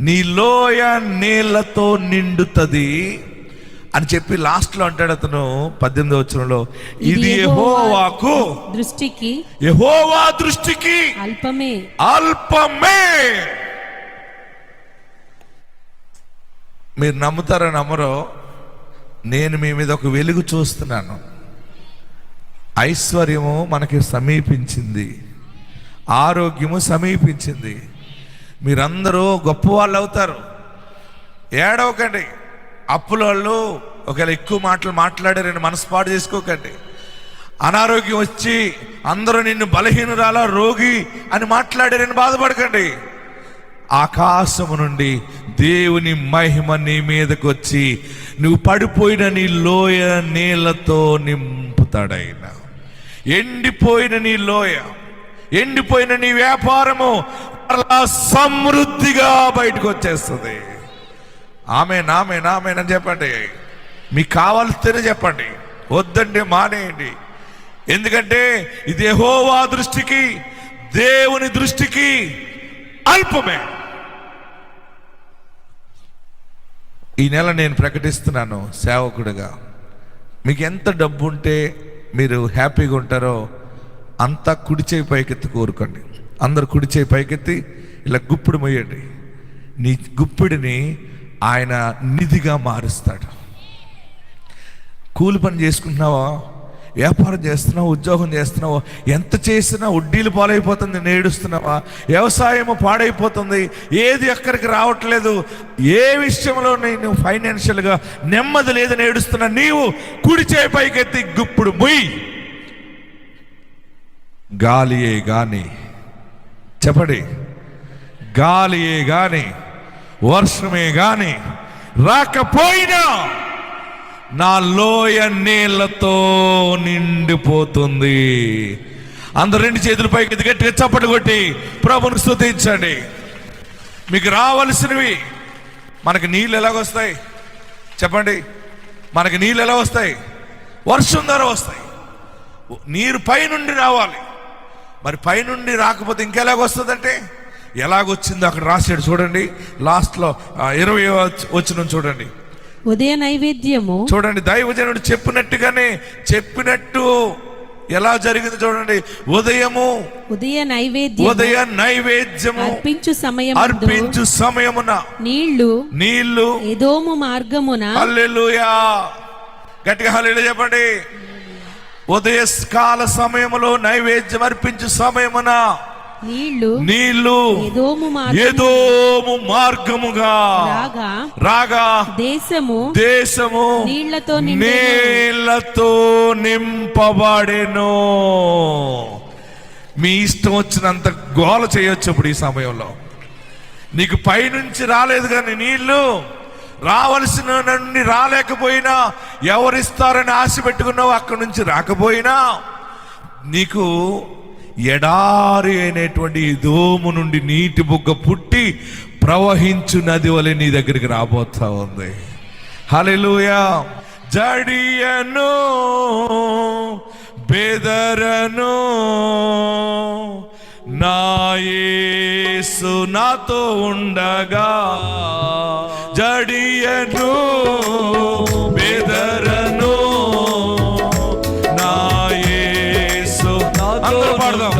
నీ లోయ నీళ్ళతో నిండుతుంది అని చెప్పి లాస్ట్లో అంటాడు అతను పద్దెనిమిది వచ్చరంలో ఇది యెహోవాకు దృష్టికి యెహోవా దృష్టికి అల్పమే. అల్పమే. మీరు నమ్ముతారో నమ్మరో నేను మీ మీద ఒక వెలుగు చూస్తున్నాను. ఐశ్వర్యము మనకి సమీపించింది. ఆరోగ్యము సమీపించింది. మీరందరూ గొప్ప వాళ్ళు అవుతారు. ఏడవకండి. అప్పుల వాళ్ళు ఒకవేళ ఎక్కువ మాటలు మాట్లాడారని మనస్పాటు చేసుకోకండి. అనారోగ్యం వచ్చి అందరూ నిన్ను బలహీనురాలా రోగి అని మాట్లాడారని బాధపడకండి. ఆకాశము నుండి దేవుని మహిమ నీ మీదకి వచ్చి నువ్వు పడిపోయిన నీ లోయ నీళ్ళతో నింపుతాడైన. ఎండిపోయిన నీ లోయ ఎండిపోయిన నీ వ్యాపారము సమృద్ధిగా బయటకు వచ్చేస్తుంది. ఆమె నామే నామేనని చెప్పండి. మీకు కావాల్సితేనే చెప్పండి. వద్దంటే మానేయండి. ఎందుకంటే ఇది యెహోవా దృష్టికి దేవుని దృష్టికి అల్పమే. ఈ నెల నేను ప్రకటిస్తున్నాను సేవకుడిగా. మీకు ఎంత డబ్బు ఉంటే మీరు హ్యాపీగా ఉంటారో అంతా కుడిచేయి పైకెత్తి కోరుకోండి. అందరు కుడిచే పైకెత్తి ఇలా గుప్పుడు మొయ్యండి. నీ గుప్పిడిని ఆయన నిధిగా మారుస్తాడు. కూలి పని చేసుకుంటున్నావా? వ్యాపారం చేస్తున్నావు? ఉద్యోగం చేస్తున్నావా? ఎంత చేసినా వడ్డీలు పాలైపోతుంది నేడుస్తున్నావా? వ్యవసాయము పాడైపోతుంది ఏది ఎక్కడికి రావట్లేదు ఏ విషయంలో నేను ఫైనాన్షియల్గా నెమ్మది లేదని ఏడుస్తున్నా నీవు కుడి చేయి పైకెత్తి గుప్పుడు ముయ్ గాలియే గాని చెప్పండి. గాలియే గాని వర్షమే గాని రాకపోయినా నా లోయ నీళ్ళతో నిండిపోతుంది. అందరు రెండు చేతుల పైకి గట్టిగా చప్పటి కొట్టి ప్రభుని స్థుతించండి మీకు రావలసినవి మనకి నీళ్ళు ఎలాగొస్తాయి చెప్పండి. మనకి నీళ్ళు ఎలా వస్తాయి? వర్షం ద్వారా వస్తాయి. నీరు పైనుండి రావాలి. మరి పైనుండి రాకపోతే ఇంకెలాగొస్తుందంటే? ఎలాగొచ్చిందో అక్కడ రాసాడు చూడండి. లాస్ట్లో ఇరవై వచ్చిన చూడండి. ఉదయ నైవేద్యము. చూడండి దైవజనుడు చెప్పినట్టుగానే చెప్పినట్టు ఎలా జరిగింది చూడండి. ఉదయము ఉదయ నైవేద్యం ఉదయ నైవేద్యము. అర్పించు సమయం అర్పించు సమయమున. నీళ్ళు. నీళ్ళు. ఎదోము మార్గమున. హల్లెలూయా. గట్టిగా హల్లెలూయా చెప్పండి. ఉదయ కాల సమయములో నైవేద్యం అర్పించు సమయమున నీళ్ళు నీళ్ళు ఏదోము మార్గముగా రాగా రాగా దేశము దేశము నీళ్ళతో. నీళ్ళతో నింపబడెను మీ ఇష్టం వచ్చినంత గోల చేయొచ్చు ఇప్పుడు ఈ సమయంలో నీకు పైనుంచి రాలేదు కానీ నీళ్ళు రావలసిన నుండి రాలేకపోయినా ఎవరిస్తారని ఆశ పెట్టుకున్నావు అక్కడి నుంచి రాకపోయినా నీకు ఎడారి అయినటువంటి దోము నుండి నీటి బుగ్గ పుట్టి ప్రవహించు నది వలె నీ దగ్గరికి రాబోతా ఉంది. హలెలుయా జడియను బెదరను నా యేసు నాతో ఉండగా జడియను బెదరను. నా యేసు అందరూ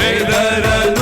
美了人。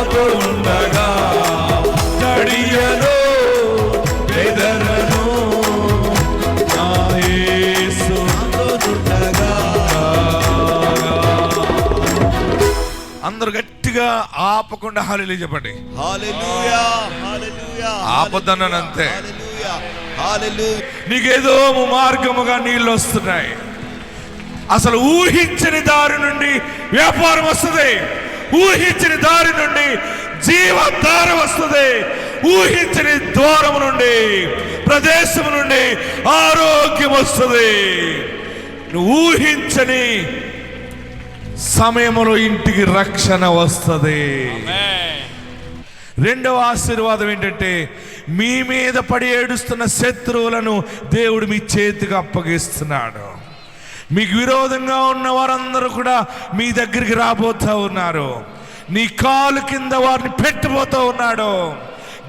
మాతో ఉండగా నడియలో ఎదరను అందరు గట్టిగా ఆపకుండా హాలేలు చెప్పండి. ఆపదన్నాను అంతే నీకేదో మార్గముగా నీళ్ళు వస్తున్నాయి. అసలు ఊహించని దారి నుండి వ్యాపారం వస్తుంది. ఊహించని దారి నుండి జీవధార వస్తుంది. ఊహించని ద్వారం నుండి ప్రదేశం నుండి ఆరోగ్యం వస్తుంది. నువ్వు ఊహించని సమయంలో ఇంటికి రక్షణ వస్తుంది. రెండవ ఆశీర్వాదం ఏంటంటే మీ మీద పడి ఏడుస్తున్న శత్రువులను దేవుడు మీ చేతికి అప్పగిస్తున్నాడు. మీకు విరోధంగా ఉన్న వారందరూ కూడా మీ దగ్గరికి రాబోతా ఉన్నారు. నీ కాలు కింద వారిని పెట్టబోతూ ఉన్నాడు.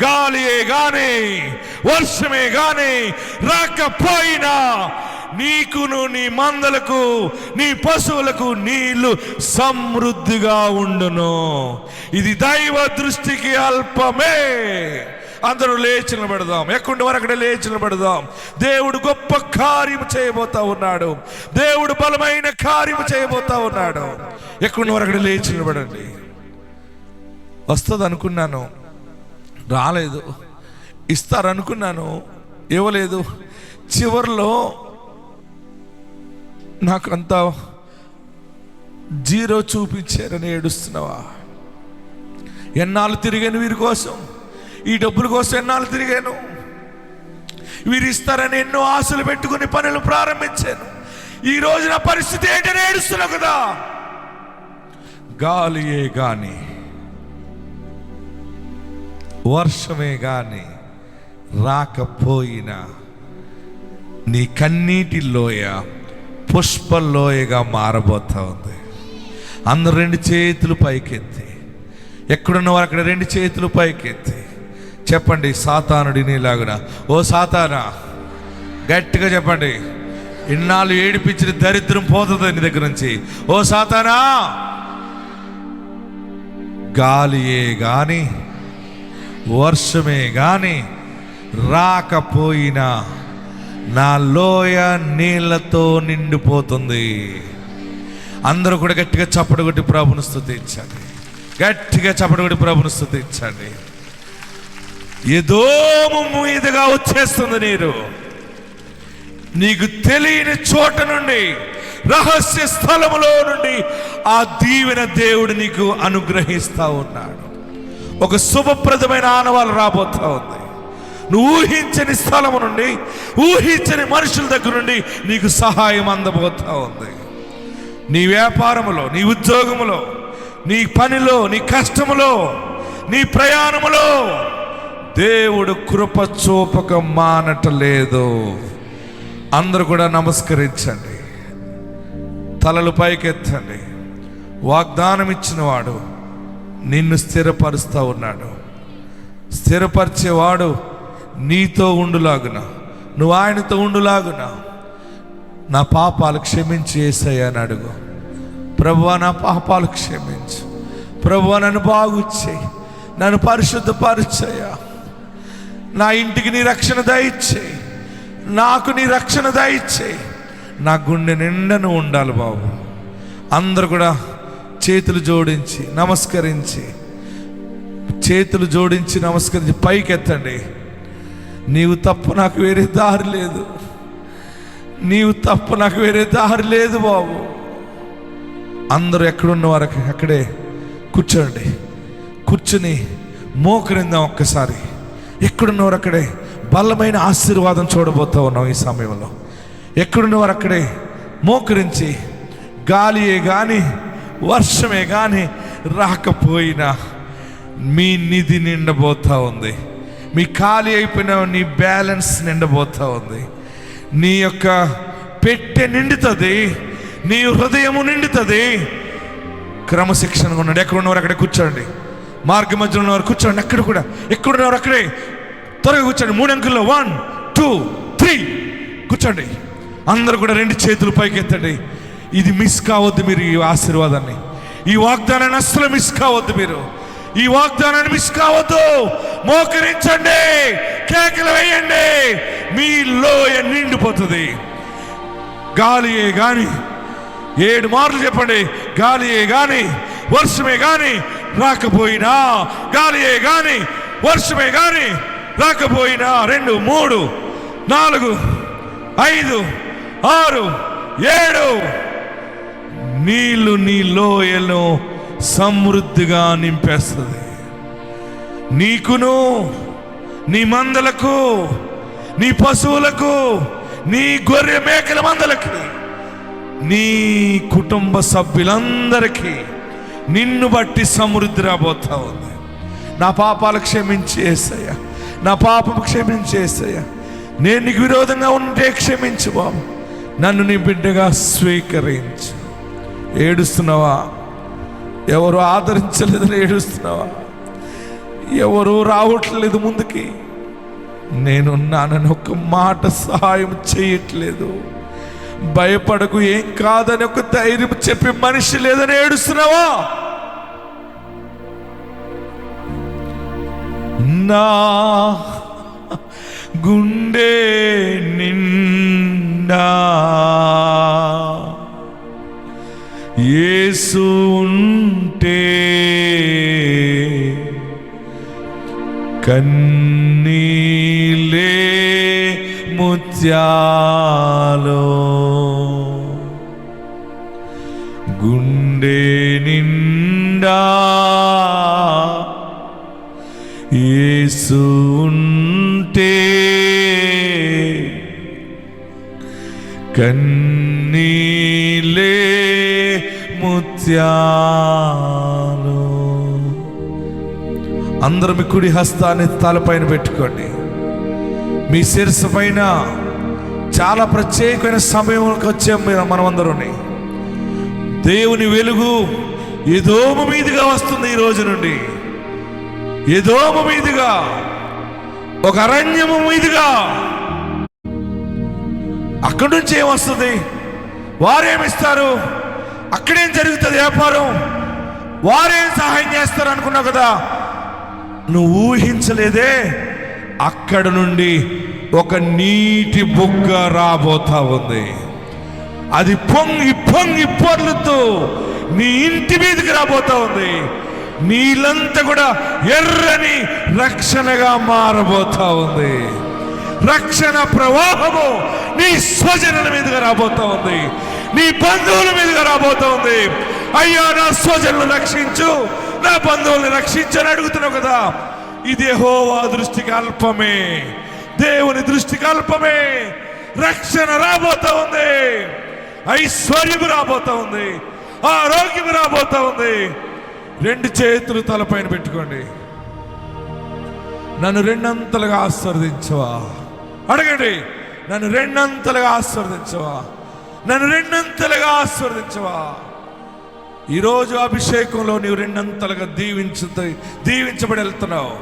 గాలియే గాని వర్షమే గాని రాకపోయినా నీకును నీ మందలకు నీ పశువులకు నీళ్ళు సమృద్ధిగా ఉండును. ఇది దైవ దృష్టికి అల్పమే. అందరూ లేచి నిలబెడదాం. ఎక్కడి వరకు అక్కడ లేచి నిలబెడదాం. దేవుడు గొప్ప కార్యం చేయబోతా ఉన్నాడు. దేవుడు బలమైన కార్యం చేయబోతా ఉన్నాడు. ఎక్కడి వరకు అక్కడ లేచి నిలబడండి. వస్తుంది అనుకున్నాను రాలేదు. ఇస్తారనుకున్నాను. ఇవ్వలేదు. చివరిలో నాకు అంత జీరో చూపించారని ఏడుస్తున్నావా? ఎన్నాళ్ళు తిరిగాను వీరి కోసం? ఈ డబ్బుల కోసం ఎన్నాళ్ళు తిరిగాను? వీరు ఇస్తారని ఎన్నో ఆశలు పెట్టుకుని పనులు ప్రారంభించాను. ఈ రోజున పరిస్థితి ఏంటని ఏడుస్తున్నా కదా? గాలియే గాని వర్షమే గాని రాకపోయినా నీ కన్నీటి లోయ పుష్పలోయగా మారబోతా ఉంది. అందరు రెండు చేతులు పైకెత్తి ఎక్కడున్న వారు అక్కడ రెండు చేతులు పైకెత్తి చెప్పండి సాతానుడి నీలాగున ఓ సాతానా గట్టిగా చెప్పండి. ఇన్నాళ్ళు ఏడిపించిన దరిద్రం పోతుంది నీ దగ్గర నుంచి. ఓ సాతానా గాలియే గాని వర్షమే గాని రాకపోయినా నా లోయ నీళ్ళతో నిండిపోతుంది. అందరూ కూడా గట్టిగా చప్పడగొట్టి ప్రభును స్థుతించండి గట్టిగా చప్పడగొట్టి ప్రభును స్థుతించండి ఏదో మీదుగా వచ్చేస్తుంది నీరు. నీకు తెలియని చోట నుండి రహస్య స్థలములో నుండి ఆ దీవెన దేవుడు నీకు అనుగ్రహిస్తా ఉన్నాడు. ఒక శుభప్రదమైన ఆనవాలు రాబోతా ఉంది. నువ్వు ఊహించని స్థలము నుండి ఊహించని మనుషుల దగ్గర నుండి నీకు సహాయం అందబోతా ఉంది. నీ వ్యాపారములో నీ ఉద్యోగములో నీ పనిలో నీ కష్టములో నీ ప్రయాణములో దేవుడు కృప చూపక మానటలేదు అందరూ కూడా నమస్కరించండి. తలలు పైకెత్తండి. వాగ్దానం ఇచ్చినవాడు నిన్ను స్థిరపరుస్తూ ఉన్నాడు. స్థిరపరిచేవాడు నీతో ఉండులాగున. నువ్వు ఆయనతో ఉండులాగున. నా పాపాలు క్షమించి ఏసయ్యా అని అడుగు. ప్రభువా నా పాపాలు క్షమించు. ప్రభువా నన్ను బాగుచ్చేయి నన్ను పరిశుద్ధపరిచయ్యా. నా ఇంటికి నీ రక్షణ దయచేయి నాకు నీ రక్షణ దయచేయి నా గుండె నిండను ఉండాలి బాబు. అందరు కూడా చేతులు జోడించి నమస్కరించి చేతులు జోడించి నమస్కరించి పైకెత్తండి. నీవు తప్ప నాకు వేరే దారి లేదు. నీవు తప్ప నాకు వేరే దారి లేదు బాబు. అందరూ ఎక్కడున్న వారికి అక్కడే కూర్చోండి. కూర్చుని మోకరిందాం ఒక్కసారి. ఎక్కడున్నవారు అక్కడే? బలమైన ఆశీర్వాదం చూడబోతా ఉన్నాం ఈ సమయంలో. ఎక్కడున్నవారు అక్కడే? మోకరించి గాలియే కానీ వర్షమే కానీ రాకపోయినా మీ నిధి నిండబోతా ఉంది. మీ ఖాళీ అయిపోయిన నీ బ్యాలెన్స్ నిండబోతా ఉంది. నీ యొక్క పెట్టె నిండుతుంది. నీ హృదయము నిండుతుంది. క్రమశిక్షణగా ఉన్నాడు ఎక్కడ ఉన్నవారు అక్కడ? కూర్చోండి. మార్గ మధ్యలో ఉన్నవారు కూర్చోండి అక్కడ కూడా. ఎక్కడున్నవారు అక్కడే. త్వరగా కూర్చోండి. మూడు అంకుల్లో. వన్ టూ త్రీ కూర్చోండి. అందరూ కూడా రెండు చేతులు పైకెత్తండి ఇది మిస్ కావద్దు మీరు ఈ ఆశీర్వాదాన్ని. ఈ వాగ్దానాన్ని అస్సలు మిస్ కావద్దు మీరు. ఈ వాగ్దానాన్ని మిస్ కావద్దు. మోకరించండి. కేకలు వేయండి. మీ లోయ నిండిపోతుంది. గాలియే కానీ ఏడు మార్లు చెప్పండి. గాలియే కానీ వర్షమే కానీ రాకపోయినా గాలియే గాని వర్షమే గాని రాకపోయినా రెండు మూడు నాలుగు ఐదు ఆరు ఏడు. నీళ్ళు నీ లోయలో సమృద్ధిగా నింపేస్తుంది. నీకును నీ మందలకు నీ పశువులకు నీ గొర్రె మేకల మందలకి నీ కుటుంబ సభ్యులందరికీ నిన్ను బట్టి సమృద్ధి రాబోతా ఉంది. నా పాపాలు క్షమించి ఏసయ్యా. నా పాపం క్షమించి ఏసయ్యా. నేను నీకు విరోధంగా ఉంటే క్షమించు బాబు నన్ను నీ బిడ్డగా స్వీకరించు. ఏడుస్తున్నావా? ఎవరు ఆదరించలేదని ఏడుస్తున్నావా? ఎవరు రావట్లేదు ముందుకి? నేనున్నానని ఒక మాట సహాయం చేయట్లేదు. భయపడకు ఏం కాదని ఒక ధైర్యం చెప్పి మనిషి లేదని ఏడుస్తున్నావా? నా గుండె నిండా. యేసు ఉంటే కన్ కన్నీలే ముత్యాలు. అందరం మీ కుడి హస్తాన్ని తలపైన పెట్టుకోండి. మీ శిరస్సు పైన చాలా ప్రత్యేకమైన సమయంలోకి వచ్చాం మీరు మనమందరూని. దేవుని వెలుగు ఏదోము మీదుగా వస్తుంది ఈ రోజు నుండి. ఏదోము మీదుగా ఒక అరణ్యము మీదుగా అక్కడి నుంచి ఏమొస్తుంది? వారేమిస్తారు? అక్కడేం జరుగుతుంది వ్యాపారం? వారేం సహాయం చేస్తారు అనుకున్నావు కదా? నువ్వు ఊహించలేదే అక్కడ నుండి ఒక నీటి బుగ్గ రాబోతా ఉంది. అది పొంగి పొంగి పొర్లుతూ నీ ఇంటి మీదకి రాబోతా ఉంది. నీళ్ళంతా కూడా ఎర్రని రక్షణగా మారబోతా ఉంది. రక్షణ ప్రవాహము నీ స్వజనుల మీదుగా రాబోతా ఉంది. నీ బంధువుల మీదుగా రాబోతా ఉంది. అయ్యా నా స్వజనులు రక్షించు. నా బంధువుల్ని రక్షించు అని అడుగుతున్నావు కదా. ఇది హోవా దృష్టికి అల్పమే. దేవుని దృష్టికి అల్పమే. రక్షణ రాబోతా ఉంది. ఐశ్వర్యము రాబోతా ఉంది. ఆరోగ్యం రాబోతా ఉంది. రెండు చేతులు తలపైన పెట్టుకోండి. నన్ను రెండంతలుగా ఆశీర్వదించవా? అడగండి. నన్ను రెండంతలుగా ఆశీర్వదించవా? నన్ను రెండంతలుగా ఆశీర్వదించవా? ఈరోజు అభిషేకంలో నీవు రెండంతలుగా దీవించు దీవించబడి వెళ్తున్నావు.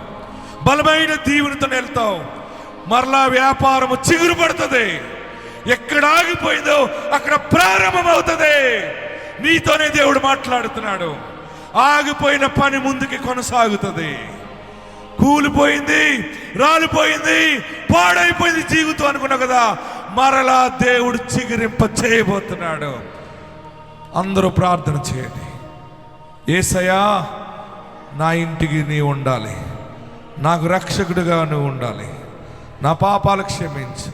బలమైన దీవునితో వెళ్తావు. మరలా వ్యాపారము చిగురు పడుతుంది. ఎక్కడ ఆగిపోయిందో అక్కడ ప్రారంభమవుతుంది. నీతోనే దేవుడు మాట్లాడుతున్నాడు. ఆగిపోయిన పని ముందుకి కొనసాగుతుంది. కూలిపోయింది రాలిపోయింది పాడైపోయింది జీవితం అనుకున్నావు కదా మరలా దేవుడు చిగిరింప చేయబోతున్నాడు. అందరూ ప్రార్థన చేయండి. ఏసయా నా ఇంటికి నీ ఉండాలి. నాకు రక్షకుడిగా నువ్వు ఉండాలి. నా పాపాలు క్షమించు.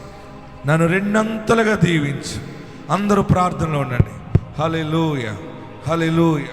నన్ను రెండంతలుగా దీవించు. అందరూ ప్రార్థనలో ఉండండి. హలే లూయ హలే లూయ